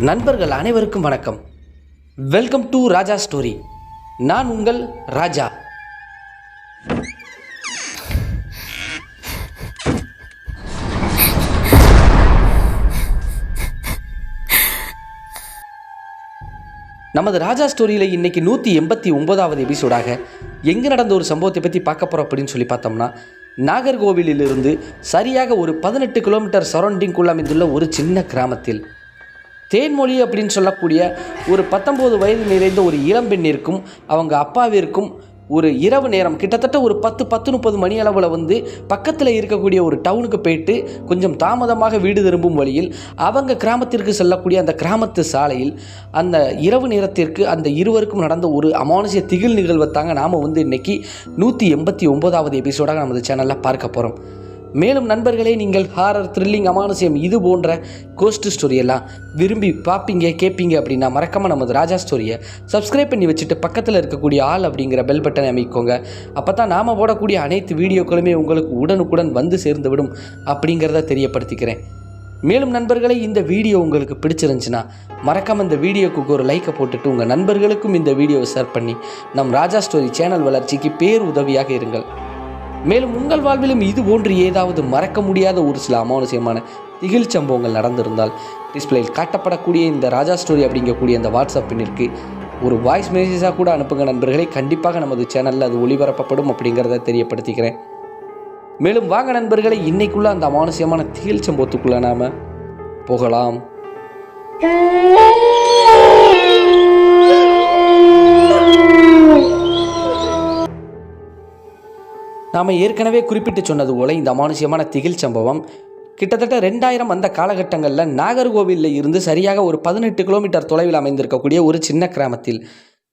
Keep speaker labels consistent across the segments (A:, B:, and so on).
A: நண்பர்கள் அனைவருக்கும் வணக்கம். வெல்கம் டு ராஜா ஸ்டோரி நான் உங்கள் ராஜா. நமது ராஜா ஸ்டோரியில் இன்னைக்கு நூற்றி எண்பத்தி ஒன்பதாவது எபிசோடாக எங்கே நடந்த ஒரு சம்பவத்தை பற்றி பார்க்க போகிறோம் அப்படின்னு சொல்லி பார்த்தோம்னா நாகர்கோவிலிலிருந்து சரியாக ஒரு பதினெட்டு கிலோமீட்டர் சரௌண்டிங்குள்ள அமைந்துள்ள ஒரு சின்ன கிராமத்தில் தேன்மொழி அப்படின்னு சொல்லக்கூடிய ஒரு பத்தொம்போது வயது நிறைந்த ஒரு இளம்பெண்ணிற்கும் அவங்க அப்பாவிற்கும் ஒரு இரவு நேரம் கிட்டத்தட்ட ஒரு பத்து பத்து முப்பது மணி அளவில் வந்து பக்கத்தில் இருக்கக்கூடிய ஒரு டவுனுக்கு போயிட்டு கொஞ்சம் தாமதமாக வீடு திரும்பும் வழியில் அவங்க கிராமத்திற்கு செல்லக்கூடிய அந்த கிராமத்து சாலையில் அந்த இரவு நேரத்திற்கு அந்த இருவருக்கும் நடந்த ஒரு அமானுஷ்ய திகில் நிகழ்வை தாங்க நாம் வந்து இன்னைக்கு நூற்றி எண்பத்தி ஒம்போதாவது எபிசோடாக நமது சேனலில் பார்க்க போகிறோம் மேலும் நண்பர்களே நீங்கள் ஹாரர் த்ரில்லிங் அமானுசியம் இது போன்ற கோஸ்ட் ஸ்டோரியெல்லாம் விரும்பி பார்ப்பீங்க கேட்பீங்க அப்படின்னா மறக்காமல் நமது ராஜா ஸ்டோரியை சப்ஸ்கிரைப் பண்ணி வச்சுட்டு பக்கத்தில் இருக்கக்கூடிய ஆள் அப்படிங்கிற பெல் பட்டனை அமைக்கோங்க. அப்போ தான் நாம் போடக்கூடிய அனைத்து வீடியோக்களுமே உங்களுக்கு உடனுக்குடன் வந்து சேர்ந்து விடும் அப்படிங்கிறத தெரியப்படுத்திக்கிறேன். மேலும் நண்பர்களே இந்த வீடியோ உங்களுக்கு பிடிச்சிருந்துச்சுன்னா மறக்காமல் இந்த வீடியோக்கு ஒரு லைக்கை போட்டுட்டு உங்கள் நண்பர்களுக்கும் இந்த வீடியோவை ஷேர் பண்ணி நம் ராஜா ஸ்டோரி சேனல் வளர்ச்சிக்கு பேர் உதவியாக இருங்கள். மேலும் உங்கள் வாழ்விலும் இது போன்று ஏதாவது மறக்க முடியாத ஒரு சில அமானுஷ்யமான திகில் சம்பவங்கள் நடந்திருந்தால் டிஸ்பிளேயில் காட்டப்படக்கூடிய இந்த ராஜா ஸ்டோரி அப்படிங்கக்கூடிய இந்த வாட்ஸ்அப் எண்ணிற்கு ஒரு வாய்ஸ் மெசேஜாக கூட அனுப்புங்க நண்பர்களே. கண்டிப்பாக நமது சேனலில் அது ஒளிபரப்பப்படும் அப்படிங்கிறத தெரியப்படுத்திக்கிறேன். மேலும் வாங்க நண்பர்களே இன்னைக்குள்ள அந்த அமானுஷ்யமான திகில் சம்பவத்துக்குள்ள நாம போகலாம். நாம் ஏற்கனவே குறிப்பிட்டு சொன்னது போல இந்த அமானுஷ்யமான திகில் சம்பவம் கிட்டத்தட்ட ரெண்டாயிரம் அந்த காலகட்டங்களில் நாகர்கோவிலில் இருந்து சரியாக ஒரு பதினெட்டு கிலோமீட்டர் தொலைவில் அமைந்திருக்கக்கூடிய ஒரு சின்ன கிராமத்தில்.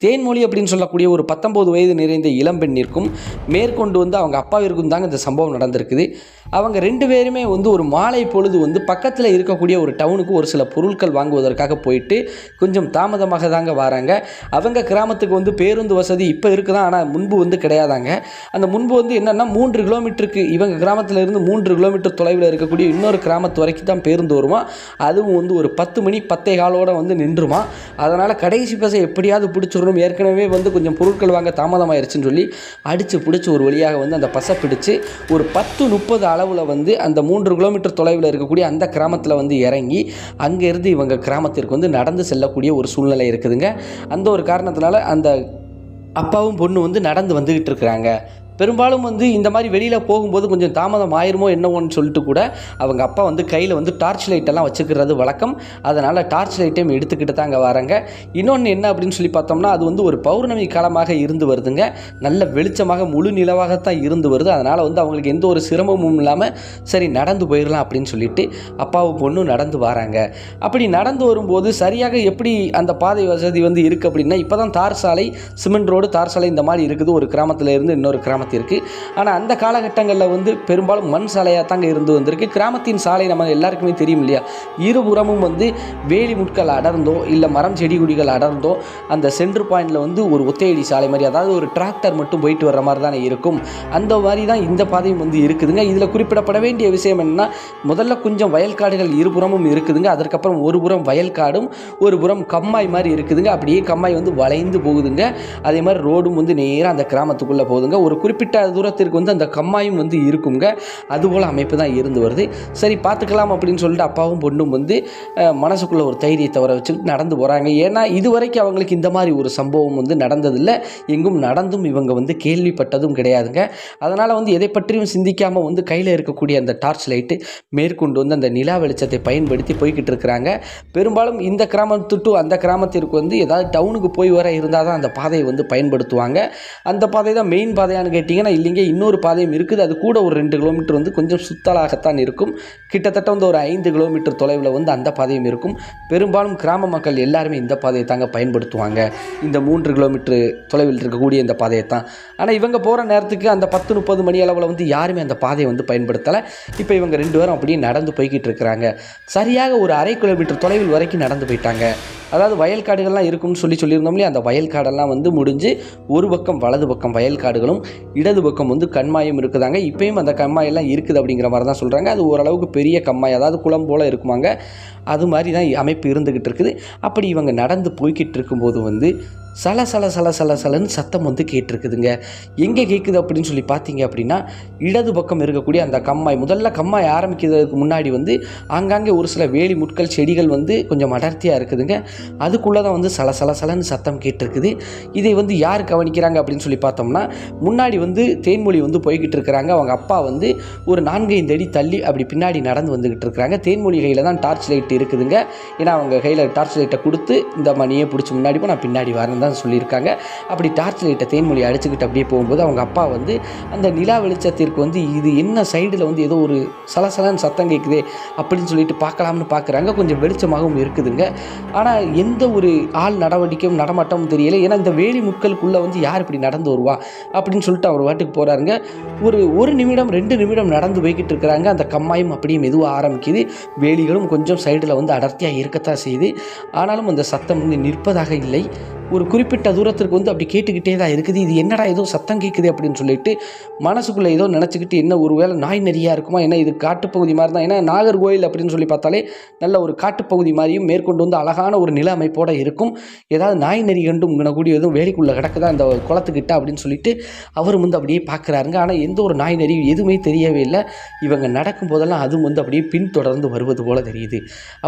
A: தேன்மொழி அப்படின்னு சொல்லக்கூடிய ஒரு பத்தொம்போது வயது நிறைந்த இளம்பெண்ணிற்கும் மேற்கொண்டு வந்து அவங்க அப்பாவிற்கும் தாங்க இந்த சம்பவம் நடந்திருக்குது. அவங்க ரெண்டு பேருமே வந்து ஒரு மாலை பொழுது வந்து பக்கத்தில் இருக்கக்கூடிய ஒரு டவுனுக்கு ஒரு சில பொருட்கள் வாங்குவதற்காக போயிட்டு கொஞ்சம் தாமதமாக தாங்க வராங்க. அவங்க கிராமத்துக்கு வந்து பேருந்து வசதி இப்போ இருக்குதான் ஆனால் முன்பு வந்து கிடையாதாங்க. அந்த முன்பு வந்து என்னென்னா மூன்று கிலோமீட்டருக்கு இவங்க கிராமத்தில் இருந்து மூன்று கிலோமீட்டர் தொலைவில் இருக்கக்கூடிய இன்னொரு கிராமத்து வரைக்கும் தான் பேருந்து வருமா? அதுவும் வந்து ஒரு பத்து மணி பத்தே காலோட வந்து நின்றுமா? அதனால் கடைசி பசை எப்படியாவது பிடிச்சிரும் பிடிச்சிடணும் ஏற்கனவே வந்து கொஞ்சம் பொருட்கள் வாங்க தாமதமாயிருச்சுன்னு சொல்லி அடித்து பிடிச்சி ஒரு வழியாக வந்து அந்த பசை பிடிச்சு ஒரு பத்து முப்பது அளவில் வந்து அந்த மூன்று கிலோமீட்டர் தொலைவில் இருக்கக்கூடிய அந்த கிராமத்தில் வந்து இறங்கி அங்கேருந்து இவங்க கிராமத்திற்கு வந்து நடந்து செல்லக்கூடிய ஒரு சூழ்நிலை இருக்குதுங்க. அந்த ஒரு காரணத்தினால அந்த அப்பாவும் பொண்ணு வந்து நடந்து வந்துக்கிட்டு இருக்கிறாங்க. பெரும்பாலும் வந்து இந்த மாதிரி வெளியில் போகும்போது கொஞ்சம் தாமதம் ஆயிருமோ என்னவோன்னு சொல்லிட்டு கூட அவங்க அப்பா வந்து கையில் வந்து டார்ச் லைட்டெல்லாம் வச்சுக்கிறது வழக்கம். அதனால் டார்ச் லைட்டையும் எடுத்துக்கிட்டு தான் அங்கே வராங்க. இன்னொன்று என்ன அப்படின்னு சொல்லி பார்த்தோம்னா அது வந்து ஒரு பௌர்ணமி காலமாக இருந்து வருதுங்க. நல்ல வெளிச்சமாக முழு நிலவாகத்தான் இருந்து வருது. அதனால் வந்து அவங்களுக்கு எந்த ஒரு சிரமமும் இல்லாமல் சரி நடந்து போயிடலாம் அப்படின்னு சொல்லிட்டு அப்பாவும் பொண்ணும் நடந்து வராங்க. அப்படி நடந்து வரும்போது சரியாக எப்படி அந்த பாதை வசதி வந்து இருக்குது அப்படின்னா இப்போ தான் தார் சாலை சிமெண்ட் ரோடு தார் சாலை இந்த மாதிரி இருக்குது. ஒரு கிராமத்தில் இருந்து இன்னொரு கிராமத்திற்கு ஆனால் அந்த காலகட்டங்களில் வந்து பெரும்பாலும் மண் சாலையாக தாங்க இருந்து வந்திருக்கு. கிராமத்தின் சாலை நம்ம எல்லாருக்குமே தெரியும் இல்லையா? இருபுறமும் வந்து வேலி முட்கள் அடர்ந்தோ இல்லை மரம் செடி கொடிகள் அடர்ந்தோ அந்த சென்ட்ரு பாயிண்டில் வந்து ஒரு ஒத்தையடி சாலை மாதிரி அதாவது ஒரு டிராக்டர் மட்டும் போயிட்டு வர்ற மாதிரி தானே இருக்கும். அந்த மாதிரி தான் இந்த பாதையும் வந்து இருக்குதுங்க. இதில் குறிப்பிடப்பட வேண்டிய விஷயம் என்னன்னா முதல்ல கொஞ்சம் வயல்காடுகள் இருபுறமும் இருக்குதுங்க. அதற்கப்புறம் ஒரு புறம் வயல்காடும் ஒரு புறம் கம்மாய் மாதிரி இருக்குதுங்க. அப்படியே கம்மாய் வந்து வளைந்து போகுதுங்க. அதே மாதிரி ரோடும் வந்து நேராக அந்த கிராமத்துக்குள்ளே போகுதுங்க. ஒரு குறிப்பிட்ட தூரத்திற்கு வந்து அந்த கம்மாயும் வந்து இருக்குங்க. அதுபோல் அமைப்பு தான் இருந்து வருது. சரி பார்த்துக்கலாம் அப்படின்னு சொல்லிட்டு அப்பாவும் பொண்ணும் வந்து மனசுக்குள்ளே ஒரு தைரியத்தை வர வச்சுட்டு நடந்து போகிறாங்க ஏன்னா இதுவரைக்கும் அவங்களுக்கு இந்த மாதிரி ஒரு சம்பவம் வந்து நடந்ததில்லை. எங்கும் நடந்தும் இவங்க வந்து கேள்விப்பட்டதும் கிடையாதுங்க. அதனால் வந்து எதை பற்றியும் சிந்திக்காமல் வந்து கையில் இருக்கக்கூடிய அந்த டார்ச் லைட்டு மேற்கொண்டு வந்து அந்த நிலா வெளிச்சத்தை பயன்படுத்தி போய்கிட்டு இருக்கிறாங்க. பெரும்பாலும் இந்த கிராமத்து டு அந்த கிராமத்திற்கு வந்து ஏதாவது டவுனுக்கு போய் வர இருந்தால் தான் அந்த பாதையை வந்து பயன்படுத்துவாங்க. அந்த பாதை தான் மெயின் பாதையான்னு கேட்டிங்கன்னா இல்லைங்க இன்னொரு பாதையும் இருக்குது. அது கூட ஒரு ரெண்டு கிலோமீட்டர் வந்து கொஞ்சம் சுத்தலாகத்தான் இருக்கும். கிட்டத்தட்ட வந்து ஒரு ஐந்து கிலோமீட்டர் தொலைவில் வந்து அந்த பாதையும் இருக்கும். பெரும்பாலும் கிராம மக்கள் எல்லாருமே இந்த பாதையை தாங்க பயன்படுத்துவாங்க. இந்த மூன்று கிலோமீட்டர் தொலைவில் இருக்கக்கூடிய இந்த பாதையை தான். ஆனால் இவங்க போகிற நேரத்துக்கு அந்த பத்து முப்பது மணி அளவில் வந்து யாருமே அந்த பாதையை வந்து பயன்படுத்தலை. இப்போ இவங்க ரெண்டு பேரும் அப்படியே நடந்து போய்கிட்டு இருக்கிறாங்க. சரியாக ஒரு அரை கிலோமீட்டர் தொலைவில் வரைக்கும் நடந்து போயிட்டாங்க. அதாவது வயல்காடுகள்லாம் இருக்கும்னு சொல்லி சொல்லியிருந்தோம் இல்லையா? அந்த வயல்காடெல்லாம் வந்து முடிஞ்சு ஒரு பக்கம் வலது பக்கம் வயல்காடுகளும் இடது பக்கம் வந்து கண்மாயும் இருக்குதாங்க. இப்பயும் அந்த கண்மாயெல்லாம் இருக்குது அப்படிங்கிற மாதிரி தான் சொல்கிறாங்க அது ஓரளவுக்கு பெரிய கம்மாய் அதாவது குளம் போல் இருக்குமாங்க. அது மாதிரி தான் அமைப்பு இருந்துக்கிட்டு இருக்குது. அப்படி இவங்க நடந்து போய்கிட்டு இருக்கும்போது வந்து சல சல சல சல சலன்னு சத்தம் வந்து கேட்டிருக்குதுங்க. எங்கே கேட்குது அப்படின்னு சொல்லி பார்த்தீங்க அப்படின்னா இடது பக்கம் இருக்கக்கூடிய அந்த கம்மாய் முதல்ல கம்மாய் ஆரம்பிக்கிறதுக்கு முன்னாடி வந்து ஆங்காங்கே ஒரு சில வேலி முட்கள் செடிகள் வந்து கொஞ்சம் அடர்த்தியாக இருக்குதுங்க. அதுக்குள்ளே தான் வந்து சல சல சலன்னு சத்தம் கேட்டிருக்குது. இதை வந்து யார் கவனிக்கிறாங்க அப்படின்னு சொல்லி பார்த்தோம்னா முன்னாடி வந்து தேன்மொழி வந்து போய்கிட்டு இருக்கிறாங்க. அவங்க அப்பா வந்து ஒரு நான்கைந்து அடி தள்ளி அப்படி பின்னாடி நடந்து வந்துக்கிட்டு இருக்கிறாங்க. தேன்மொழி கையில் தான் டார்ச் லைட் இருக்குதுங்க. ஏன்னா அவங்க கையில் டார்ச் லைட்டை கொடுத்து இந்த மணியை பிடிச்சி முன்னாடி போ நான் பின்னாடி வரேன் தான் சொல்லியிருக்காங்க. அப்படி டார்ச் லைட்டை தேன்மொழி அடிச்சுக்கிட்டு அப்படியே போகும்போது அவங்க அப்பா வந்து அந்த நிலா வெளிச்சத்திற்கு வந்து இது என்ன சைடில் வந்து ஏதோ ஒரு சலசலன்னு சத்தம் கேட்குதே அப்படின்னு சொல்லிட்டு பார்க்கலாம்னு பார்க்குறாங்க. கொஞ்சம் வெளிச்சமாகவும் இருக்குதுங்க. ஆனால் எந்த ஒரு ஆள் நடவடிக்கையும் நடமாட்டமும் தெரியல. ஏன்னா இந்த வேலி முட்களுக்குள்ளே வந்து யார் இப்படி நடந்து வருவா? அப்படின்னு சொல்லிட்டு அவர் வாட்டுக்கு போகிறாருங்க ஒரு ஒரு நிமிடம் ரெண்டு நிமிடம் நடந்து போய்கிட்டு இருக்கிறாங்க. அந்த கம்மாயும் அப்படியே மெதுவாக ஆரம்பிக்குது. வேலிகளும் கொஞ்சம் சைடில் வந்து அடர்த்தியாக இருக்கத்தான் செய்யுது. ஆனாலும் அந்த சத்தம் வந்து நிற்பதாக இல்லை. ஒரு குறிப்பிட்ட தூரத்திற்கு வந்து அப்படி கேட்டுக்கிட்டே தான் இருக்குது. இது என்னடா ஏதோ சத்தம் கேட்குது அப்படின்னு சொல்லிட்டு மனசுக்குள்ளே ஏதோ நினச்சிக்கிட்டு என்ன ஒரு வேளை நாய் நிறையா இருக்குமா? ஏன்னா இது காட்டுப்பகுதி மாதிரி தான்? ஏன்னா நாகர்கோயில் அப்படின்னு சொல்லி பார்த்தாலே நல்ல ஒரு காட்டுப்பகுதி மாதிரியும் மேற்கொண்டு வந்து அழகான ஒரு நில அமைப்போடு இருக்கும். ஏதாவது நாய் நெறி கண்டும் கூடிய எதுவும் வேலைக்குள்ளே கிடக்குதா? அந்த குளத்துக்கிட்ட அப்படின்னு சொல்லிட்டு அவர் வந்து அப்படியே பார்க்குறாருங்க. ஆனால் எந்த ஒரு நாய் நெறி எதுவுமே தெரியவே இல்லை. இவங்க நடக்கும் போதெல்லாம் அதுவும் வந்து அப்படியே பின்தொடர்ந்து வருவது போல் தெரியுது.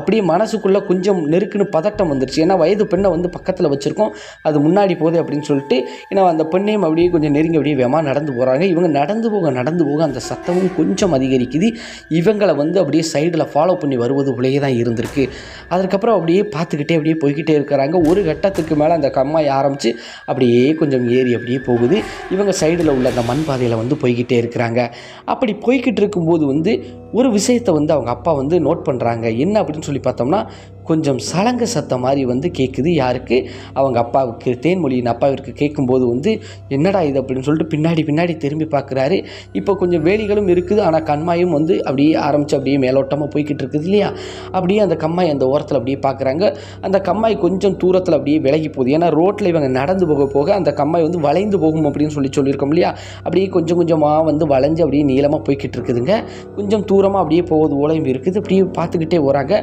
A: அப்படியே மனசுக்குள்ளே கொஞ்சம் நெருக்குன்னு பதட்டம் வந்துருச்சு. ஏன்னா வயது பெண்ணை வந்து பக்கத்தில் வச்சுருக்கோம். அது முன்னாடி போகுது அப்படின்னு சொல்லிட்டு ஏன்னா அந்த பெண்ணையும் அப்படியே கொஞ்சம் நெருங்கி அப்படியே வேமா நடந்து போகிறாங்க இவங்க நடந்து போக நடந்து போக அந்த சத்தமும் கொஞ்சம் அதிகரிக்குது. இவங்களை வந்து அப்படியே சைடில் ஃபாலோ பண்ணி வருவது போலேயே தான் இருந்திருக்கு. அதுக்கப்புறம் அப்படியே பார்த்துக்கிட்டே அப்படியே போய்கிட்டே இருக்கிறாங்க. ஒரு கட்டத்துக்கு மேலே அந்த கம்மாய் ஆரம்பித்து அப்படியே கொஞ்சம் ஏறி அப்படியே போகுது. இவங்க சைடில் உள்ள அந்த மண் பாதையில் வந்து போய்கிட்டே இருக்கிறாங்க. அப்படி போய்கிட்டு இருக்கும்போது வந்து ஒரு விஷயத்தை வந்து அவங்க அப்பா வந்து நோட் பண்ணுறாங்க என்ன அப்படின்னு சொல்லி பார்த்தோம்னா கொஞ்சம் சலங்க சத்தம் மாதிரி வந்து கேட்குது யாருக்கு? அவங்க அப்பாவுக்கு. தேன்மொழியின் அப்பாவிற்கு கேட்கும்போது வந்து என்னடா இது? அப்படின்னு சொல்லிட்டு பின்னாடி பின்னாடி திரும்பி பார்க்குறாரு. இப்போ கொஞ்சம் வேலிகளும் இருக்குது. ஆனால் கண்மாயும் வந்து அப்படியே ஆரம்பித்து அப்படியே மேலோட்டமாக போய்கிட்டு இருக்குது இல்லையா? அப்படியே அந்த கம்மாய் அந்த ஓரத்தில் அப்படியே பார்க்குறாங்க அந்த கம்மாய் கொஞ்சம் தூரத்தில் அப்படியே விலகி போகுது. ஏன்னா ரோட்டில் இவங்க நடந்து போக போக அந்த கம்மாய் வந்து வளைந்து போகும் அப்படின்னு சொல்லி சொல்லியிருக்கோம் இல்லையா? அப்படியே கொஞ்சம் கொஞ்சமாக வந்து வளைஞ்சு அப்படியே நீளமாக போய்கிட்டு இருக்குதுங்க. கொஞ்சம் தூரமாக அப்படியே போவது ஓலையும் இருக்குது. அப்படியே பார்த்துக்கிட்டே வராங்க.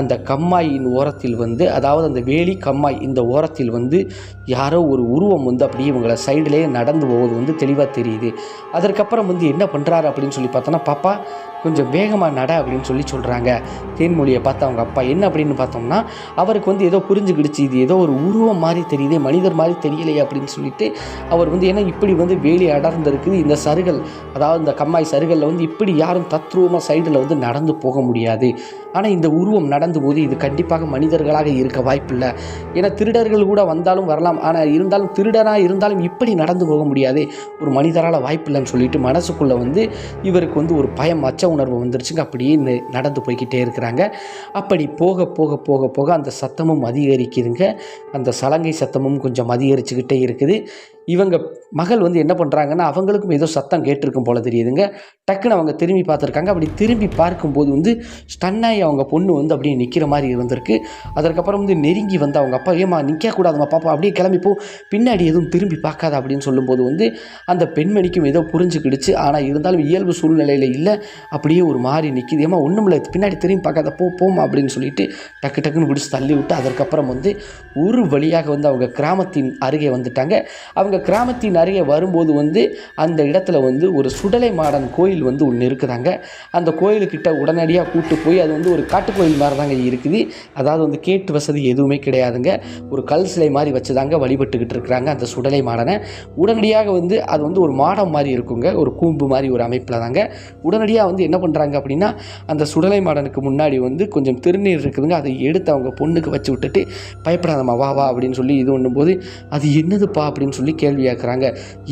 A: அந்த கம்மாயின் ஓரத்தில் வந்து அதாவது அந்த வேலி கம்மாய் இந்த ஓரத்தில் வந்து யாரோ ஒரு உருவம் வந்து அப்படியே இவங்களை சைடிலே நடந்து போவது வந்து தெளிவாக தெரியுது. அதற்கப்புறம் வந்து என்ன பண்ணுறாரு அப்படின்னு சொல்லி பார்த்தோன்னா பாப்பா கொஞ்சம் வேகமாக நட அப்படின்னு சொல்லி சொல்கிறாங்க தேன்மொழியை பார்த்து அவங்க அப்பா என்ன அப்படின்னு பார்த்தோம்னா அவருக்கு வந்து ஏதோ புரிஞ்சுக்கிடுச்சு. இது ஏதோ ஒரு உருவம் மாதிரி தெரியுது மனிதர் மாதிரி தெரியலையே அப்படின்னு சொல்லிட்டு அவர் வந்து ஏன்னா இப்படி வந்து வேலி அடர்ந்திருக்குது. இந்த சருகள் அதாவது இந்த கம்மாய் சருகளில் வந்து இப்படி யாரும் தத்ரூபமாக சைடில் வந்து நடந்து போக முடியாது. ஆனால் இந்த உருவம் நடந்து போது இது கண்டிப்பாக மனிதர்களாக இருக்க வாய்ப்பில்லை. ஏன்னா திருடர்கள் கூட வந்தாலும் வரலாம். ஆனால் இருந்தாலும் திருடனாக இருந்தாலும் இப்படி நடந்து போக முடியாது. ஒரு மனிதரால் வாய்ப்பில்லைன்னு சொல்லிட்டு மனசுக்குள்ளே வந்து இவருக்கு வந்து ஒரு பயம் அச்ச உணர்வு வந்துருச்சுங்க. அப்படியே நடந்து போய்க்கிட்டே இருக்கிறாங்க. அப்படி போக போக போக போக அந்த சத்தமும் அதிகரிக்குதுங்க. அந்த சலங்கை சத்தமும் கொஞ்சம் அதிகரிச்சுக்கிட்டே இருக்குது. இவங்க மகள் வந்து என்ன பண்ணுறாங்கன்னா அவங்களுக்கும் ஏதோ சத்தம் கேட்டிருக்கும் போல தெரியுதுங்க. டக்குன்னு அவங்க திரும்பி பார்த்துருக்காங்க. அப்படி திரும்பி பார்க்கும்போது வந்து ஸ்டன்னாகி அவங்க பொண்ணு வந்து அப்படியே நிற்கிற மாதிரி இருந்திருக்கு. அதற்கப்புறம் வந்து நெருங்கி வந்து அவங்க அப்பா ஏமா நிற்கக்கூடாதுமா பாப்பா அப்படியே கிளம்பிப்போ பின்னாடி எதுவும் திரும்பி பார்க்காத அப்படின்னு சொல்லும்போது வந்து அந்த பெண்மணிக்கும் ஏதோ புரிஞ்சுக்கிடுச்சு. ஆனால் இருந்தாலும் இயல்பு சூழ்நிலையில் இல்லை. அப்படியே ஒரு மாதிரி நிற்கிது ஏமா ஒன்றும் இல்லை. பின்னாடி திரும்பி பார்க்காத. போ போமா அப்படின்னு சொல்லிட்டு டக்கு டக்குன்னு பிடிச்சி தள்ளி விட்டு அதற்கப்புறம் வந்து ஒரு வழியாக வந்து அவங்க கிராமத்தின் அருகே வந்துட்டாங்க. அவங்க கிராமத்தின் அருகே வரும்போது வந்து அந்த இடத்துல வந்து ஒரு சுடலை மாடன் கோயில் வந்து ஒன்று இருக்குதாங்க. அந்த கோயிலுக்கிட்ட உடனடியாக கூட்டு போய் அது வந்து ஒரு காட்டுக்கோயில் மாதிரி தாங்க இருக்குது. அதாவது வந்து கேட்டு வசதி எதுவுமே கிடையாதுங்க. ஒரு கல் சிலை மாதிரி வச்சு தாங்க வழிபட்டுக்கிட்டு இருக்கிறாங்க அந்த சுடலை மாடனை. உடனடியாக வந்து அது வந்து ஒரு மாடம் மாதிரி இருக்குங்க. ஒரு கூம்பு மாதிரி ஒரு அமைப்பில் தாங்க உடனடியாக வந்து என்ன பண்ணுறாங்க அப்படின்னா அந்த சுடலை மாடனுக்கு முன்னாடி வந்து கொஞ்சம் திருநீர் இருக்குதுங்க. அதை எடுத்து அவங்க பொண்ணுக்கு வச்சு விட்டுட்டு பயப்படாதம்மா வா வா அப்படின்னு சொல்லி இது பண்ணும்போது அது என்னதுப்பா? அப்படின்னு சொல்லி கேள்வி கேட்குறாங்க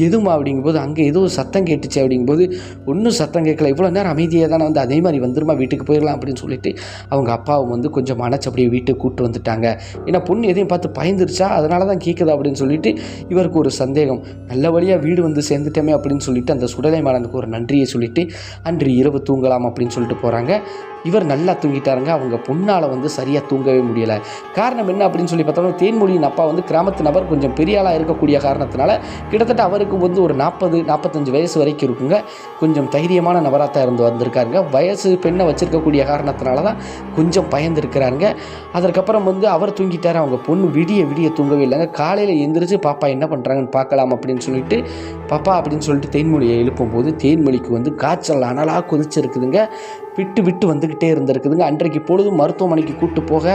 A: எதுமா அப்படிங்கும்போது அங்கே ஏதோ சத்தம் கேட்டுச்சு அப்படிங்கும்போது ஒன்றும் சத்தம் கேட்கல. இவ்வளோ நேரம் அமைதியாக தானே வந்து அதே மாதிரி வந்துருமா வீட்டுக்கு போயிடலாம் அப்படின்னு சொல்லிட்டு அவங்க அப்பாவும் வந்து கொஞ்சம் மனச்சு அப்படியே வீட்டுக்கு கூப்பிட்டு வந்துட்டாங்க. ஏன்னா பொண்ணு எதையும் பார்த்து பயந்துருச்சா? அதனால தான் கேட்குதா அப்படின்னு சொல்லிட்டு இவருக்கு ஒரு சந்தேகம். நல்ல வழியாக வீடு வந்து சேர்ந்துட்டோமே அப்படின்னு சொல்லிட்டு அந்த சுடலை மாடனுக்கு ஒரு நன்றியை சொல்லிட்டு அன்று இரவு தூங்கலாம் அப்படின்னு சொல்லிட்டு போகிறாங்க இவர் நல்லா தூங்கிட்டாருங்க. அவங்க பொண்ணால் வந்து சரியாக தூங்கவே முடியலை. காரணம் என்ன அப்படின்னு சொல்லி பார்த்தோம்னா தேன்மொழியின் அப்பா வந்து கிராமத்து நபர் கொஞ்சம் பெரிய ஆளாக இருக்கக்கூடிய காரணத்தினால கிட்டத்தட்ட அவருக்கு வந்து ஒரு நாற்பது நாற்பத்தஞ்சு வயசு வரைக்கும் இருக்குங்க. கொஞ்சம் தைரியமான நபராக தான் இருந்து வந்திருக்காருங்க. வயசு பெண்ணை வச்சுருக்கக்கூடிய காரணத்தினால தான் கொஞ்சம் பயந்துருக்கிறாருங்க. அதற்கப்புறம் வந்து அவர் தூங்கிட்டார். அவங்க பொண்ணு விடிய விடிய தூங்கவே இல்லைங்க. காலையில் எந்திரிச்சு பாப்பா என்ன பண்ணுறாங்கன்னு பார்க்கலாம் அப்படின்னு சொல்லிட்டு பாப்பா அப்படின்னு சொல்லிட்டு தேன்மொழியை எழுப்பும்போது தேன்மொழிக்கு வந்து காய்ச்சல் அனலாக கொதிச்சிருக்குதுங்க. விட்டு விட்டு வந்துக்கிட்டே இருந்திருக்குதுங்க. அன்றைக்கு பொழுதும் மருத்துவமனைக்கு கூட்டு போக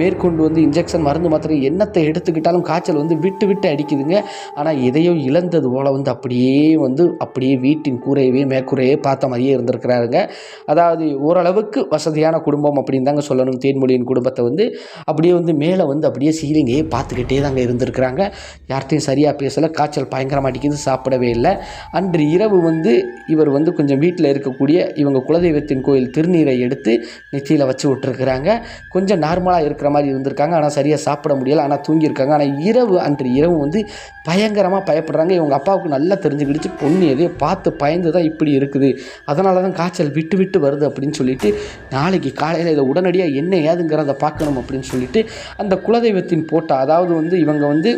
A: மேற்கொண்டு வந்து இன்ஜெக்ஷன் மருந்து மாத்திரை என்னத்தை எடுத்துக்கிட்டாலும் காய்ச்சல் வந்து விட்டு விட்டு அடிக்குதுங்க. ஆனால் எதையோ இழந்தது போல் வந்து அப்படியே வந்து அப்படியே வீட்டின் கூரையவே மேற்கூரையே பார்த்த மாதிரியே இருந்திருக்கிறாருங்க. அதாவது ஓரளவுக்கு வசதியான குடும்பம் அப்படின்னு தாங்க சொல்லணும். தேன்மொழியின் குடும்பத்தை வந்து அப்படியே வந்து மேலே வந்து அப்படியே சீலிங்கையே பார்த்துக்கிட்டே தாங்க இருந்திருக்கிறாங்க. யார்கிட்டையும் சரியாக பேசலை. காய்ச்சல் பயங்கரமாக அடிக்குது. சாப்பிடவே இல்லை. அன்று இரவு வந்து இவர் வந்து கொஞ்சம் வீட்டில் இருக்கக்கூடிய இவங்க குலதெய்வத்தின் கோயில் திருநீரை எடுத்து நெத்தியில் வச்சு விட்டுருக்குறாங்க. கொஞ்சம் நார்மலாக இருக்கிற மாதிரி இருந்திருக்காங்க. ஆனால் சரியாக சாப்பிட முடியலை. ஆனால் தூங்கியிருக்காங்க. ஆனால் இரவு அன்று இரவு வந்து பயங்கரமாக பயப்படுறாங்க. இவங்க அப்பாவுக்கு நல்லா தெரிஞ்சுக்கிடுச்சு. பொண்ணு எதையோ பார்த்து பயந்து தான் இப்படி இருக்குது. அதனால தான் காய்ச்சல் விட்டு விட்டு வருது அப்படின்னு சொல்லிட்டு நாளைக்கு காலையில் இதை உடனடியாக என்ன ஏதுங்கிறத பார்க்கணும் அப்படின்னு சொல்லிட்டு அந்த குலதெய்வத்தின் போட்டா அதாவது வந்து இவங்க வந்து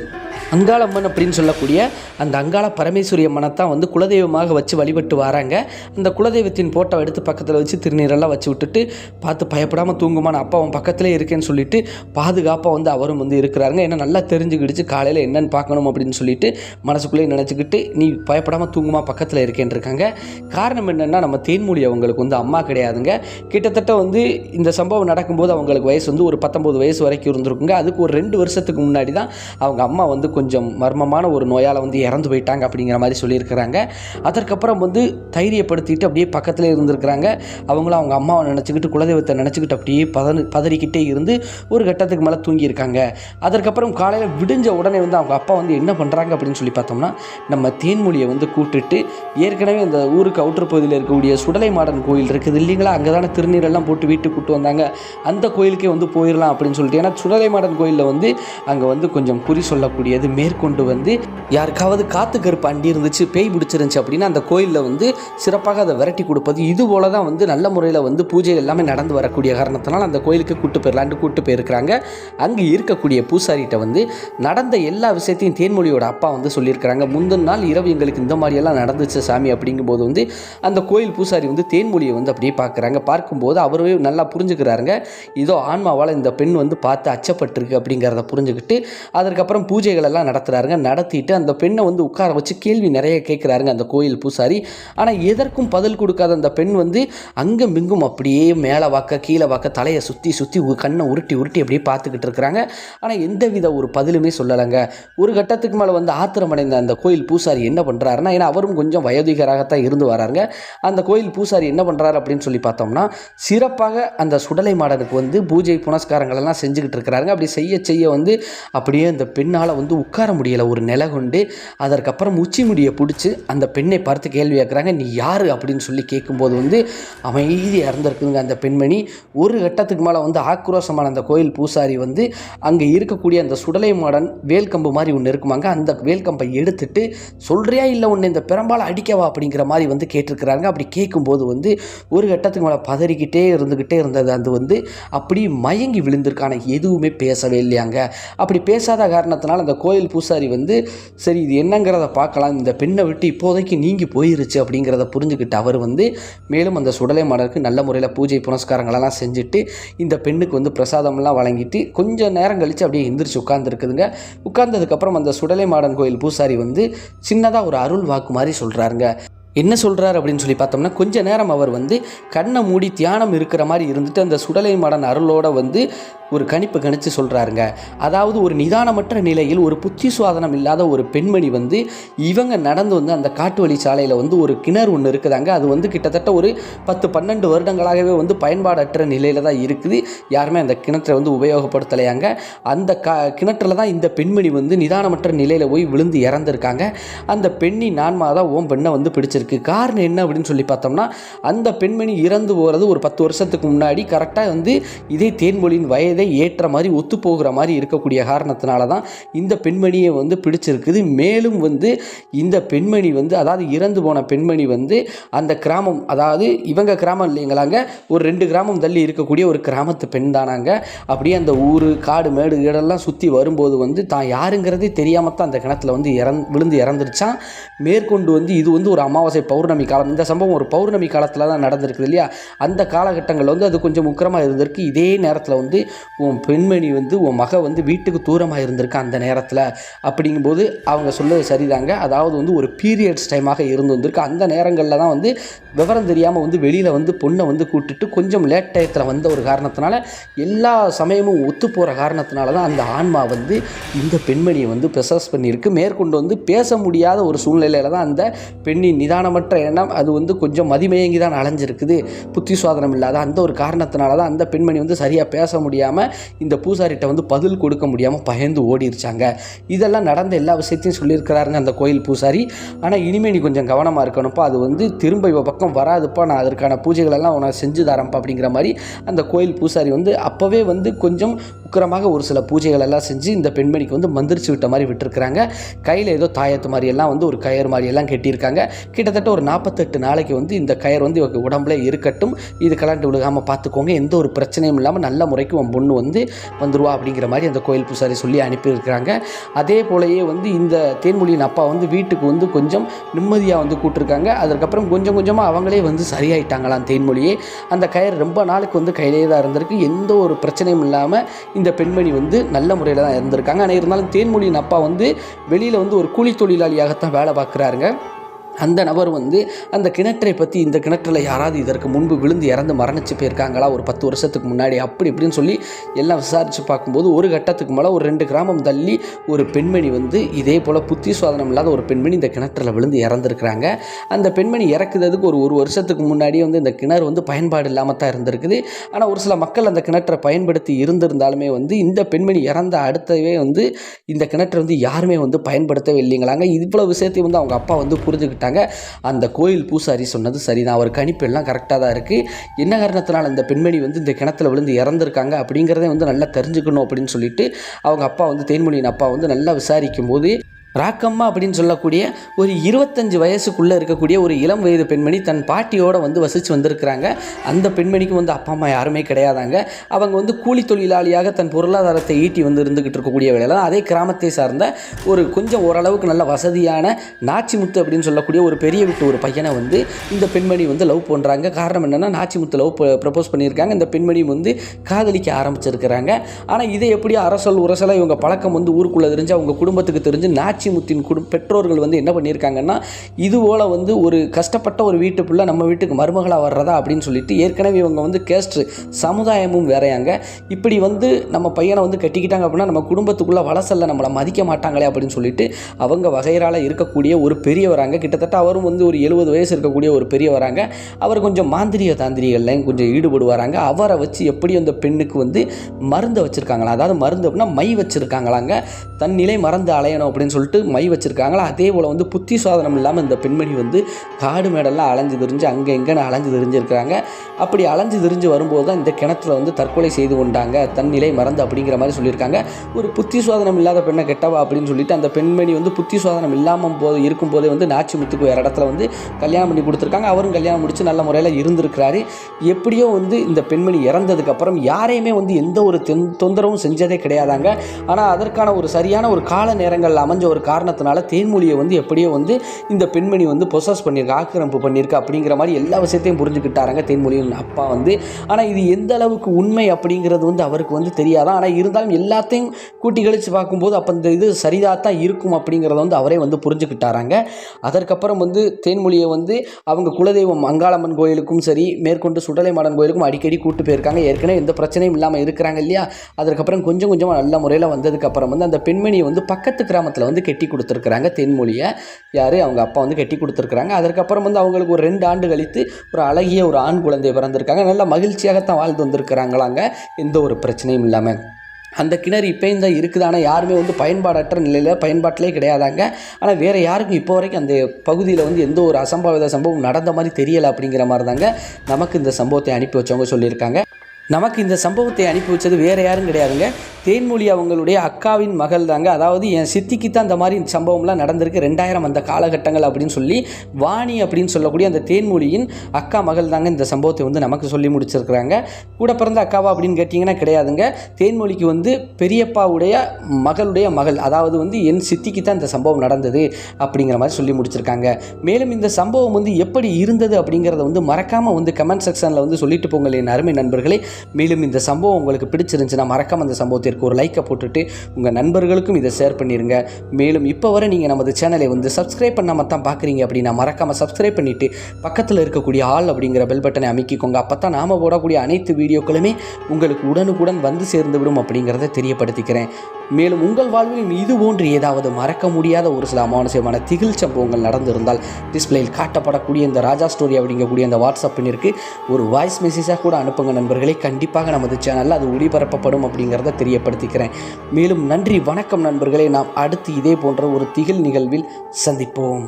A: அங்காளம்மன் அப்படின்னு சொல்லக்கூடிய அந்த அங்காள பரமேஸ்வரி அம்மனை தான் வந்து குலதெய்வமாக வச்சு வழிபட்டு வராங்க. அந்த குலதெய்வத்தின் போட்டோ எடுத்து பக்கத்தில் வச்சு திருநீரெல்லாம் வச்சு விட்டுட்டு பார்த்து பயப்படாமல் தூங்குமான அப்பா அவன் பக்கத்திலே இருக்கேன்னு சொல்லிட்டு பாதுகாப்பாக வந்து அவரும் வந்து இருக்கிறாருங்க. ஏன்னா நல்லா தெரிஞ்சுக்கிடுச்சு காலையில் என்னென்னு பார்க்கணும் அப்படின்னு சொல்லிட்டு மனசுக்குள்ளே நினச்சிக்கிட்டு நீ பயப்படாமல் தூங்குமா பக்கத்தில் இருக்கேன்னு இருக்காங்க. காரணம் என்னென்னா நம்ம தேன்மொழி அவங்களுக்கு வந்து அம்மா கிடையாதுங்க. கிட்டத்தட்ட வந்து இந்த சம்பவம் நடக்கும்போது அவங்களுக்கு வயசு வந்து ஒரு பத்தொம்போது வயசு வரைக்கும் இருந்திருக்குங்க. அதுக்கு ஒரு ரெண்டு வருஷத்துக்கு முன்னாடி தான் அவங்க அம்மா வந்து கொஞ்சம் மர்மமான ஒரு நோயால் வந்து இறந்து போயிட்டாங்க அப்படிங்கிற மாதிரி சொல்லியிருக்கிறாங்க. அதற்கப்புறம் வந்து தைரியப்படுத்திட்டு அப்படியே பக்கத்தில் இருந்திருக்கிறாங்க. அவங்களும் அவங்க அம்மாவை நினச்சிக்கிட்டு குலதெய்வத்தை நினச்சிக்கிட்டு அப்படியே பதனு பதறிக்கிட்டே இருந்து ஒரு கட்டத்துக்கு மேலே தூங்கியிருக்காங்க. அதற்கப்புறம் காலையில் விடிஞ்ச உடனே வந்து அவங்க அப்பா வந்து என்ன பண்ணுறாங்க அப்படின்னு சொல்லி பார்த்தோம்னா நம்ம தேன்மொழியை வந்து கூப்பிட்டுட்டு ஏற்கனவே அந்த ஊருக்கு அவுட்டர் பகுதியில் இருக்கக்கூடிய சுடலை மாடன் கோயில் இருக்குது இல்லைங்களா? அங்கே தானே திருநீரெல்லாம் போட்டு வீட்டுக்கு கூட்டு வந்தாங்க. அந்த கோயிலுக்கே வந்து போயிடலாம் அப்படின்னு சொல்லிட்டு. ஏன்னா சுடலை மாடன் கோயிலில் வந்து அங்கே வந்து கொஞ்சம் குறி சொல்லக்கூடிய சொல்லக்கூடியது மேற்கொண்டு வந்து யாருக்காவது காத்து கருப்பு அண்டி இருந்துச்சு பேய் பிடிச்சிருந்துச்சு அப்படின்னா அந்த கோயிலில் வந்து சிறப்பாக அதை விரட்டி கொடுப்பது. இது போல தான் வந்து நல்ல முறையில் வந்து பூஜை எல்லாமே நடந்து வரக்கூடிய காரணத்தினால் அந்த கோயிலுக்கு கூட்டு போயிடலான்ட்டு கூட்டு போயிருக்கிறாங்க. அங்கே இருக்கக்கூடிய பூசாரிகிட்ட வந்து நடந்த எல்லா விஷயத்தையும் தேன்மொழியோட அப்பா வந்து சொல்லியிருக்கிறாங்க. முந்தின நாள் இரவு எங்களுக்கு இந்த மாதிரியெல்லாம் நடந்துச்சு சாமி அப்படிங்கும்போது வந்து அந்த கோயில் பூசாரி வந்து தேன்மொழியை வந்து அப்படியே பார்க்குறாங்க. பார்க்கும்போது அவரே நல்லா புரிஞ்சுக்கிறாருங்க. இதோ ஆன்மாவால் இந்த பெண் வந்து பார்த்து அச்சப்பட்டிருக்கு அப்படிங்கிறத புரிஞ்சுக்கிட்டு அதற்கப்புறம் பூஜைகளை எல்லாம் நடத்துகிறாருங்க நடத்திட்டு அந்த பெண்ணை வந்து உட்கார வச்சு கேள்வி நிறைய கேட்குறாருங்க அந்த கோயில் பூசாரி. ஆனால் எதற்கும் பதில் கொடுக்காத அந்த பெண் வந்து அங்கே மிங்கும் அப்படியே மேலே வாக்க கீழே வாக்க தலையை சுற்றி சுற்றி கண்ணை உருட்டி உருட்டி அப்படியே பார்த்துக்கிட்டு இருக்கிறாங்க. ஆனால் எந்தவித ஒரு பதிலுமே சொல்லலைங்க. ஒரு கட்டத்துக்கு மேலே வந்து ஆத்திரமடைந்த அந்த கோயில் பூசாரி என்ன பண்ணுறாருன்னா ஏன்னா அவரும் கொஞ்சம் வயோதிகராகத்தான் இருந்து வராருங்க. அந்த கோயில் பூசாரி என்ன பண்ணுறாரு அப்படின்னு சொல்லி பார்த்தோம்னா சிறப்பாக அந்த சுடலை மாடனுக்கு வந்து பூஜை புனஸ்காரங்களெல்லாம் செஞ்சுக்கிட்டு இருக்கிறாருங்க. அப்படி செய்ய செய்ய வந்து அப்படியே அந்த பெண்ணால் வந்து வந்து உட்கார முடியலை. ஒரு நிலை கொண்டு அதற்கப்புறம் உச்சி முடியை பிடிச்சி அந்த பெண்ணை பார்த்து கேள்வி கேட்குறாங்க நீ யார்? அப்படின்னு சொல்லி கேட்கும்போது வந்து அமைதியாக இறந்துருக்குதுங்க அந்த பெண்மணி. ஒரு கட்டத்துக்கு மேலே வந்து ஆக்ரோஷமான அந்த கோயில் பூசாரி வந்து அங்கே இருக்கக்கூடிய அந்த சுடலை மாடன் வேல்கம்பு மாதிரி ஒன்று இருக்குமாங்க அந்த வேல்கம்பை எடுத்துட்டு சொல்கிறியா இல்லை ஒன்று இந்த பெரும்பாலும் அடிக்கவா? அப்படிங்கிற மாதிரி வந்து கேட்டிருக்கிறாங்க. அப்படி கேட்கும்போது வந்து ஒரு கட்டத்துக்கு மேலே பதறிக்கிட்டே இருந்துக்கிட்டே இருந்தது. அது வந்து அப்படி மயங்கி விழுந்திருக்கான எதுவுமே பேசவே இல்லையாங்க. அப்படி பேசாத காரணத்தினால அந்த கோயில் பூசாரி வந்து சரி இது என்னங்கிறத பார்க்கலாம். இந்த பெண்ணை விட்டு இப்போதைக்கு நீங்கி போயிருச்சு அப்படிங்கிறத புரிஞ்சுக்கிட்டு அவர் வந்து மேலும் அந்த சுடலை மலருக்கு நல்ல முறையில் பூஜை புனஸ்காரங்களெல்லாம் செஞ்சுட்டு இந்த பெண்ணுக்கு வந்து பிரசாதம்லாம் வழங்கிட்டு கொஞ்சம் நேரம் கழித்து அப்படியே எந்திரிச்சு உட்காந்துருக்குதுங்க உட்கார்ந்ததுக்கப்புறம் அந்த சுடலை மாடன் கோயில் பூசாரி வந்து சின்னதாக ஒரு அருள் வாக்கு மாதிரி சொல்கிறாருங்க என்ன சொல்கிறார் அப்படின்னு சொல்லி பார்த்தோம்னா கொஞ்ச நேரம் அவர் வந்து கண்ணை மூடி தியானம் இருக்கிற மாதிரி இருந்துட்டு அந்த சுடலை மடன் அருளோட வந்து ஒரு கணிப்பு கணித்து சொல்கிறாருங்க அதாவது ஒரு நிதானமற்ற நிலையில் ஒரு புத்தி சுவாதனம் இல்லாத ஒரு பெண்மணி வந்து இவங்க நடந்து வந்து அந்த காட்டு வழி சாலையில் வந்து ஒரு கிணறு ஒன்று இருக்குதாங்க. அது வந்து கிட்டத்தட்ட ஒரு பத்து பன்னெண்டு வருடங்களாகவே வந்து பயன்பாடற்ற நிலையில் தான் இருக்குது. யாருமே அந்த கிணற்றை வந்து உபயோகப்படுத்தலையாங்க. அந்த க கிணற்றில் தான் இந்த பெண்மணி வந்து நிதானமற்ற நிலையில் போய் விழுந்து இறந்துருக்காங்க. அந்த பெண்ணி நான்மா தான் ஓம் பெண்ணை வந்து பிடிச்சிருக்கு. பிடிச்சிருக்கு காரணம் என்ன அப்படின்னு சொல்லி பார்த்தோம்னா அந்த பெண்மணி இறந்து போகிறது ஒரு பத்து வருஷத்துக்கு முன்னாடி கரெக்டாக வந்து இதே தேன்மொழியின் வயதை ஏற்ற மாதிரி ஒத்து போகிற மாதிரி இருக்கக்கூடிய காரணத்தினால தான் இந்த பெண்மணியை வந்து பிடிச்சிருக்குது. மேலும் வந்து இந்த பெண்மணி வந்து அதாவது இறந்து போன பெண்மணி வந்து அந்த கிராமம் அதாவது இவங்க கிராமம் இல்லைங்களாங்க ஒரு ரெண்டு கிராமம் தள்ளி இருக்கக்கூடிய ஒரு கிராமத்து பெண் தானாங்க. அப்படியே அந்த ஊர் காடு மேடு இடெல்லாம் சுற்றி வரும்போது வந்து தான் யாருங்கிறதே தெரியாமல் தான் அந்த கிணத்துல வந்து இறந் விழுந்து இறந்துருச்சான். மேற்கொண்டு வந்து இது வந்து ஒரு அமாவாசை பௌர்ணமி காலம். இந்த சம்பவம் ஒரு பௌர்ணமி காலத்தில் தான் நடந்திருக்குது இல்லையா? அந்த காலகட்டங்களில் வந்து அது கொஞ்சம் உக்கிரமாக இருந்திருக்கு. இதே நேரத்தில் வந்து உன் பெண்மணி வந்து உன் மக வந்து வீட்டுக்கு தூரமாக இருந்திருக்கு அந்த நேரத்தில். அப்படிங்கும்போது அவங்க சொல்றது சரிதாங்க. அதாவது வந்து ஒரு பீரியட்ஸ் டைமாக இருந்து வந்திருக்கு. அந்த நேரங்களில் தான் வந்து விவரம் தெரியாமல் வந்து வெளியில் வந்து பொண்ணை வந்து கூட்டுட்டு கொஞ்சம் லேட் டயத்தில் வந்த ஒரு காரணத்தினால எல்லா சமயமும் ஒத்து போகிற காரணத்தினால தான் அந்த ஆன்மா வந்து இந்த பெண்மணியை வந்து ப்ரெசஸ் பண்ணியிருக்கு. மேற்கொண்டு வந்து பேச முடியாத ஒரு சூழ்நிலையில் தான் அந்த பெண்ணின் நிதானமற்ற எண்ணம் அது வந்து கொஞ்சம் மதிமயங்கி தான் அலைஞ்சிருக்குது. புத்தி சுவாதனம் இல்லாத அந்த ஒரு காரணத்தினால தான் அந்த பெண்மணி வந்து சரியாக பேச முடியாமல் இந்த பூசாரிகிட்ட வந்து பதில் கொடுக்க முடியாமல் பயந்து ஓடிருச்சாங்க. இதெல்லாம் நடந்த எல்லா விஷயத்தையும் சொல்லியிருக்கிறாருங்க அந்த கோயில் பூசாரி. ஆனால் இனிமேல் நீ கொஞ்சம் கவனமாக இருக்கணும்ப்பா. அது வந்து திரும்ப இவ பக்கம் வராதுப்பா. நான் அதற்கான பூஜைகள் எல்லாம் உனக்கு செஞ்சு தரேன்ப்பா அப்படிங்கிற மாதிரி அந்த கோயில் பூசாரி வந்து அப்போவே வந்து கொஞ்சம் உக்கிரமாக ஒரு சில பூஜைகள் எல்லாம் செஞ்சு இந்த பெண்மணிக்கு வந்து மந்திரிச்சு விட்ட மாதிரி விட்டுருக்குறாங்க. கையில் ஏதோ தாயத்து மாதிரி எல்லாம் வந்து ஒரு கயிறு மாதிரி எல்லாம் கட்டியிருக்காங்க. கிட்டத்தட்ட ஒரு நாற்பத்தெட்டு நாளைக்கு வந்து இந்த கயர் வந்து இவங்க உடம்புல இருக்கட்டும். இது கலாண்டு விழுகாமல் பார்த்துக்கோங்க. எந்த ஒரு பிரச்சனையும் இல்லாமல் நல்ல முறைக்கு உன் பொண்ணு வந்து வந்துருவா அப்படிங்கிற மாதிரி அந்த கோயில் பூசாரி சொல்லி அனுப்பியிருக்கிறாங்க. அதே போலயே வந்து இந்த தேன்மொழியின் அப்பா வந்து வீட்டுக்கு வந்து கொஞ்சம் நிம்மதியாக வந்து கூட்டிருக்காங்க. அதுக்கப்புறம் கொஞ்சம் கொஞ்சமாக அவங்களே வந்து சரியாயிட்டாங்களாம் தேன்மொழியே. அந்த கயிறு ரொம்ப நாளுக்கு வந்து கையிலே தான் இருந்திருக்கு. எந்த ஒரு பிரச்சனையும் இல்லாமல் இந்த பெண்மணி வந்து நல்ல முறையில் தான் இருந்திருக்காங்க. ஆனால் இருந்தாலும் தேன்மொழியின் அப்பா வந்து வெளியில் வந்து ஒரு கூலி தொழிலாளியாகத்தான் வேலை பார்க்குறாருங்க. அந்த நபர் வந்து அந்த கிணற்றை பற்றி இந்த கிணற்றில் யாராவது இதற்கு முன்பு விழுந்து இறந்து மரணிச்சு போயிருக்காங்களா? ஒரு பத்து வருஷத்துக்கு முன்னாடி அப்படி இப்படின்னு சொல்லி எல்லாம் விசாரித்து பார்க்கும்போது ஒரு கட்டத்துக்கு மேலே ஒரு ரெண்டு கிராமம் தள்ளி ஒரு பெண்மணி வந்து இதே போல் புத்தி சுவாதனம் இல்லாத ஒரு பெண்மணி இந்த கிணற்றில் விழுந்து இறந்துருக்குறாங்க. அந்த பெண்மணி இறக்குறதுக்கு ஒரு ஒரு வருஷத்துக்கு முன்னாடியே வந்து இந்த கிணறு வந்து பயன்பாடு இல்லாமல் தான் இருந்திருக்குது. ஆனால் ஒரு சில மக்கள் அந்த கிணற்றை பயன்படுத்தி இருந்திருந்தாலுமே வந்து இந்த பெண்மணி இறந்த அடுத்தவே வந்து இந்த கிணற்றை வந்து யாருமே வந்து பயன்படுத்தவே இல்லைங்களாங்க. இவ்வளோ விஷயத்தையும் வந்து அவங்க அப்பா வந்து புரிஞ்சுக்கிட்டாங்க. அந்த கோயில் பூசாரி சொன்னது சரிதான். அவர் கணிப்பெல்லாம் கரெக்டாக தான் இருக்குது என்ன காரணத்தினால் இந்த பெண்மணி வந்து இந்த கிணத்துல விழுந்து இறந்துருக்காங்க அப்படிங்கிறதே வந்து நல்லா தெரிஞ்சுக்கணும் அப்படின்னு சொல்லிட்டு அவங்க அப்பா வந்து தேன்மொழியின் அப்பா வந்து நல்லா விசாரிக்கும் போது ராக்கம்மா அப்படின்னு சொல்லக்கூடிய ஒரு இருபத்தஞ்சு வயசுக்குள்ளே இருக்கக்கூடிய ஒரு இளம் வயது பெண்மணி தன் பாட்டியோடு வந்து வசித்து வந்திருக்கிறாங்க. அந்த பெண்மணிக்கு வந்து அப்பா அம்மா யாருமே கிடையாதாங்க. அவங்க வந்து கூலி தொழிலாளியாக தன் பொருளாதாரத்தை ஈட்டி வந்து இருந்துக்கிட்டு இருக்கக்கூடிய வேலையில் தான் அதே கிராமத்தை சார்ந்த ஒரு கொஞ்சம் ஓரளவுக்கு நல்ல வசதியான நாச்சிமுத்து அப்படின்னு சொல்லக்கூடிய ஒரு பெரிய விட்டு ஒரு பையனை வந்து இந்த பெண்மணி வந்து லவ் பண்ணுறாங்க காரணம் என்னென்னா நாச்சிமுத்து லவ் ப்ரப்போஸ் பண்ணியிருக்காங்க. இந்த பெண்மணி வந்து காதலிக்க ஆரம்பிச்சிருக்கிறாங்க. ஆனால் இதை எப்படி அரசல் உரசலாக இவங்க பழக்கம் வந்து ஊருக்குள்ளே தெரிஞ்சு அவங்க குடும்பத்துக்கு தெரிஞ்சு நாச்சி நாச்சிமுத்தின் குடும் பெற்றோர்கள் வந்து என்ன பண்ணியிருக்காங்கன்னா இதுபோல் வந்து ஒரு கஷ்டப்பட்ட ஒரு வீட்டு பிள்ளை நம்ம வீட்டுக்கு மருமகளாக வர்றதா அப்படின்னு சொல்லிட்டு ஏற்கனவே இவங்க வந்து கேஸ்ட் சமுதாயமும் வேறையாங்க. இப்படி வந்து நம்ம பையனை வந்து கட்டிக்கிட்டாங்க அப்படின்னா நம்ம குடும்பத்துக்குள்ளே வளசல்ல நம்மளை மதிக்க மாட்டாங்களே அப்படின்னு சொல்லிட்டு அவங்க வகையறால் இருக்கக்கூடிய ஒரு பெரியவராங்க. கிட்டத்தட்ட அவரும் வந்து ஒரு எழுபது வயசு இருக்கக்கூடிய ஒரு பெரியவராங்க. அவர் கொஞ்சம் மாந்திரிய தாந்திரிகள்லையும் கொஞ்சம் ஈடுபடுவாராங்க. அவரை வச்சு எப்படி அந்த பெண்ணுக்கு வந்து மருந்தை வச்சுருக்காங்களா? அதாவது மருந்து அப்படின்னா மை வச்சுருக்காங்களாங்க. தன்னிலை மறந்து அலையணும் அப்படின்னு சொல்லிட்டு மை வச்சுருக்காங்களோ? அதே போல் வந்து புத்தி சாதனம் இல்லாமல் இந்த பெண்மணி வந்து காடு மேடெல்லாம் அலைஞ்சு திரிஞ்சு அங்கே எங்கேன்னு அலைஞ்சு திரிஞ்சிருக்கிறாங்க. அப்படி அலைஞ்சு திரிஞ்சு வரும்போது தான் இந்த கிணத்துல வந்து தற்கொலை செய்து கொண்டாங்க. தன் நிலை மறந்து அப்படிங்கிற மாதிரி சொல்லியிருக்காங்க. ஒரு புத்தி சுவாதனம் இல்லாத பெண்ணை கெட்டவா அப்படின்னு சொல்லிட்டு அந்த பெண்மணி வந்து புத்தி சுவாதனம் இல்லாமல் போது இருக்கும்போதே வந்து நாச்சி முத்துக்கு வேறு இடத்துல வந்து கல்யாணம் பண்ணி கொடுத்துருக்காங்க. அவரும் கல்யாணம் முடிச்சு நல்ல முறையில் இருந்திருக்கிறாரு. எப்படியோ வந்து இந்த பெண்மணி இறந்ததுக்கப்புறம் யாரையுமே வந்து எந்த ஒரு தொந்தரவும் செஞ்சதே கிடையாதாங்க. ஆனால் அதற்கான ஒரு சரியான ஒரு கால நேரங்கள் அமைஞ்ச ஒரு காரணத்தினால தேன்மொழியை வந்து எப்படியோ வந்து இந்த பெண்மணி வந்து பொசஸ் பண்ணியிருக்கா ஆக்கிரமிப்பு பண்ணியிருக்கு அப்படிங்கிற மாதிரி எல்லா விஷயத்தையும் புரிஞ்சுக்கிட்டாராங்க தேன்மொழியின் அப்பா வந்து. ஆனால் இது எந்த அளவுக்கு உண்மை அப்படிங்கிறது வந்து அவருக்கு வந்து தெரியாதான் ஆனால் இருந்தாலும் எல்லாத்தையும் கூட்டி கழித்து பார்க்கும்போது அப்போ இந்த இது சரிதாக தான் இருக்கும் அப்படிங்கிறத வந்து அவரே வந்து புரிஞ்சுக்கிட்டாராங்க. அதற்கப்புறம் வந்து தேன்மொழியை வந்து அவங்க குலதெய்வம் அங்காளம்மன் கோயிலுக்கும் சரி மேற்கொண்டு சுடலை மாடன் கோயிலுக்கும் அடிக்கடி கூட்டு போயிருக்காங்க. ஏற்கனவே எந்த பிரச்சனையும் இல்லாமல் இருக்கிறாங்க இல்லையா? அதற்கப்புறம் கொஞ்சம் கொஞ்சமாக நல்ல முறையில் வந்ததுக்கப்புறம் வந்து அந்த பெண்மணியை வந்து பக்கத்து கிராமத்தில் வந்து கெட்டி கொடுத்துருக்குறாங்க தென்மொழியை யார்? அவங்க அப்பா வந்து கெட்டி கொடுத்துருக்குறாங்க. அதற்கப்புறம் வந்து அவங்களுக்கு ஒரு ரெண்டு ஆண்டு கழித்து ஒரு அழகிய ஒரு ஆண் குழந்தை பிறந்திருக்காங்க. நல்ல மகிழ்ச்சியாகத்தான் வாழ்ந்து வந்திருக்கிறாங்களாங்க. எந்த ஒரு பிரச்சனையும் இல்லாமல் அந்த கிணறு இப்போயும் தான் இருக்குது. ஆனால் யாருமே வந்து பயன்பாடற்ற நிலையில் பயன்பாட்டிலே கிடையாதாங்க. ஆனால் வேறு யாருக்கும் இப்போ வரைக்கும் அந்த பகுதியில் வந்து எந்த ஒரு அசம்பாவித சம்பவம் நடந்த மாதிரி தெரியலை அப்படிங்கிற மாதிரி தாங்க நமக்கு இந்த சம்பவத்தை அனுப்பி வச்சவங்க சொல்லியிருக்காங்க. நமக்கு இந்த சம்பவத்தை அனுப்பி வச்சது வேறு யாரும் கிடையாதுங்க. தேன்மொழி அவங்களுடைய அக்காவின் மகள் தாங்க அதாவது என் சித்திக்கு தான் இந்த மாதிரி சம்பவம்லாம் நடந்திருக்கு. ரெண்டாயிரம் அந்த காலகட்டங்கள் அப்படின்னு சொல்லி வாணி அப்படின்னு சொல்லக்கூடிய அந்த தேன்மொழியின் அக்கா மகள் தாங்க இந்த சம்பவத்தை வந்து நமக்கு சொல்லி முடிச்சிருக்கிறாங்க. கூட பிறந்த அக்காவா அப்படின்னு கேட்டிங்கன்னா கிடையாதுங்க. தேன்மொழிக்கு வந்து பெரியப்பாவுடைய மகளுடைய மகள் அதாவது வந்து என் சித்திக்கு தான் இந்த சம்பவம் நடந்தது அப்படிங்கிற மாதிரி சொல்லி முடிச்சிருக்காங்க. மேலும் இந்த சம்பவம் வந்து எப்படி இருந்தது அப்படிங்கிறத வந்து மறக்காமல் வந்து கமெண்ட் செக்ஷனில் வந்து சொல்லிட்டு போங்கள் என் அருமை நண்பர்களே. மேலும் இந்த சம்பவம் உங்களுக்கு பிடிச்சிருந்துச்சுன்னா மறக்காம அந்த சம்பவத்திற்கு ஒரு லைக்கை போட்டுட்டு உங்கள் நண்பர்களுக்கும் இதை ஷேர் பண்ணிடுங்க மேலும் இப்போ வரை நீங்கள் நமது சேனலை வந்து சப்ஸ்கிரைப் பண்ணாமல் தான் பார்க்குறீங்க அப்படின்னா மறக்காமல் சப்ஸ்கிரைப் பண்ணிவிட்டு பக்கத்தில் இருக்கக்கூடிய ஆள் அப்படிங்கிற பெல் பட்டனை அமைக்கிக்கோங்க. அப்போ தான் நாம் போடக்கூடிய அனைத்து வீடியோக்களுமே உங்களுக்கு உடனுக்குடன் வந்து சேர்ந்து விடும் அப்படிங்கிறத தெரியப்படுத்திக்கிறேன். மேலும் உங்கள் வாழ்வில் இது போன்று ஏதாவது மறக்க முடியாத ஒரு சில அமானுஷமான திகில் சம்பவங்கள் நடந்திருந்தால் டிஸ்பிளேயில் காட்டப்படக்கூடிய இந்த ராஜா ஸ்டோரி அப்படிங்கக்கூடிய அந்த வாட்ஸ்அப் எண்ணிற்கு ஒரு வாய்ஸ் மெசேஜாக கூட அனுப்புங்க நண்பர்களே. கண்டிப்பாக நமது சேனலில் அது ஒளிபரப்பப்படும் அப்படிங்கிறத தெரியப்படுத்திக்கிறேன். மேலும் நன்றி வணக்கம் நண்பர்களே. நாம் அடுத்து இதே போன்ற ஒரு திகில் நிகழ்வில் சந்திப்போம்.